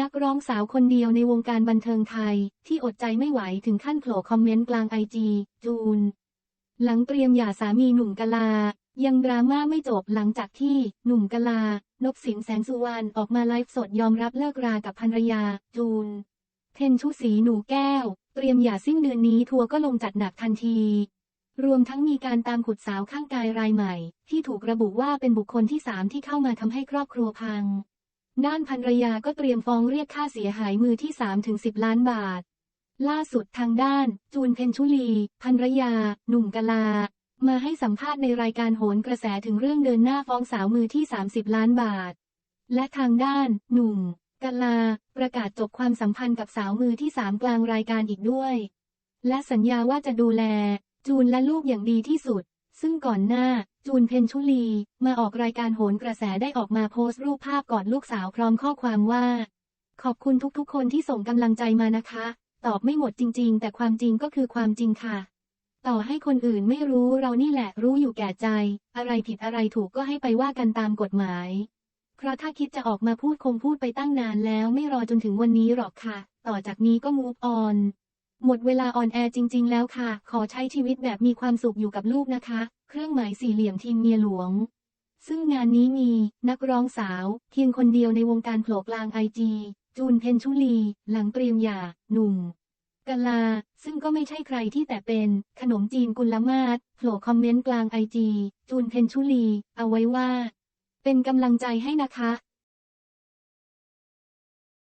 นักร้องสาวคนเดียวในวงการบันเทิงไทย ที่อดใจไม่ไหวถึงขั้นโผล่คอมเมนต์กลางไอจีจูน หลังเตรียมหย่าสามีหนุ่มกะลา ยังดราม่าไม่จบหลังจากที่หนุ่มกะลานบสินแสงสุวรรณออกมาไลฟ์สดยอมรับเลิกรากับภรรยา จูนเทนชุศรีหนูแก้ว เตรียมหย่าสิ้นเดือนนี้ทัวร์ก็ลงจัดหนักทันที รวมทั้งมีการตามขุดสาวข้างกายรายใหม่ ที่ถูกระบุว่าเป็นบุคคลที่สามที่เข้ามาทำให้ครอบครัวพัง ด้านภรรยาก็เตรียมฟ้องเรียกค่าเสียหายมือที่3ถึง10 ล้านบาท ล่าสุดทางด้าน จูนเพนชุลีภรรยา หนุ่มกะลา มาให้สัมภาษณ์ในรายการโหนกระแสถึงเรื่องเดินหน้าฟ้องสาวมือที่ 30 ล้านบาท และทางด้าน หนุ่มกะลา ประกาศจบความสัมพันธ์กับสาวมือที่ 3 กลางรายการอีกด้วย และสัญญาว่าจะดูแล จูนและลูกอย่างดีที่สุด ซึ่งก่อนหน้า จูนเพนชุลี มาออกรายการโหนกระแสได้ออกมาโพสต์รูปภาพกอดลูกสาวพร้อมข้อความว่า ขอบคุณทุกๆ คนที่ส่งกำลังใจมานะคะ ตอบไม่หมดจริง ๆ แต่ความจริงก็คือความจริงค่ะ ต่อให้คนอื่นไม่รู้เรานี่แหละรู้อยู่แก่ใจ อะไรผิดอะไรถูกก็ให้ไปว่ากันตามกฎหมาย เพราะถ้าคิดจะออกมาพูดคงพูดไปตั้งนานแล้วไม่รอจนถึงวันนี้หรอกค่ะ ต่อจากนี้ก็มูฟออน หมดเวลาออนแอร์จริง ๆ แล้วค่ะ ขอใช้ชีวิตแบบมีความสุขอยู่กับลูกนะคะ เครื่องหมายสี่เหลี่ยมทีมเมียหลวง ซึ่งงานนี้มีนักร้องสาวเพียงคนเดียวในวงการโผล่กลางไอจีจูนเพนชุลี หลังเตรียมหย่า หนุ่มกะลา ซึ่งก็ไม่ใช่ใครที่แต่เป็น ขนมจีนกุลมาศโผล่คอมเมนต์กลางไอจีจูนเพนชุลี เอาไว้ว่า เป็นกำลังใจให้นะคะ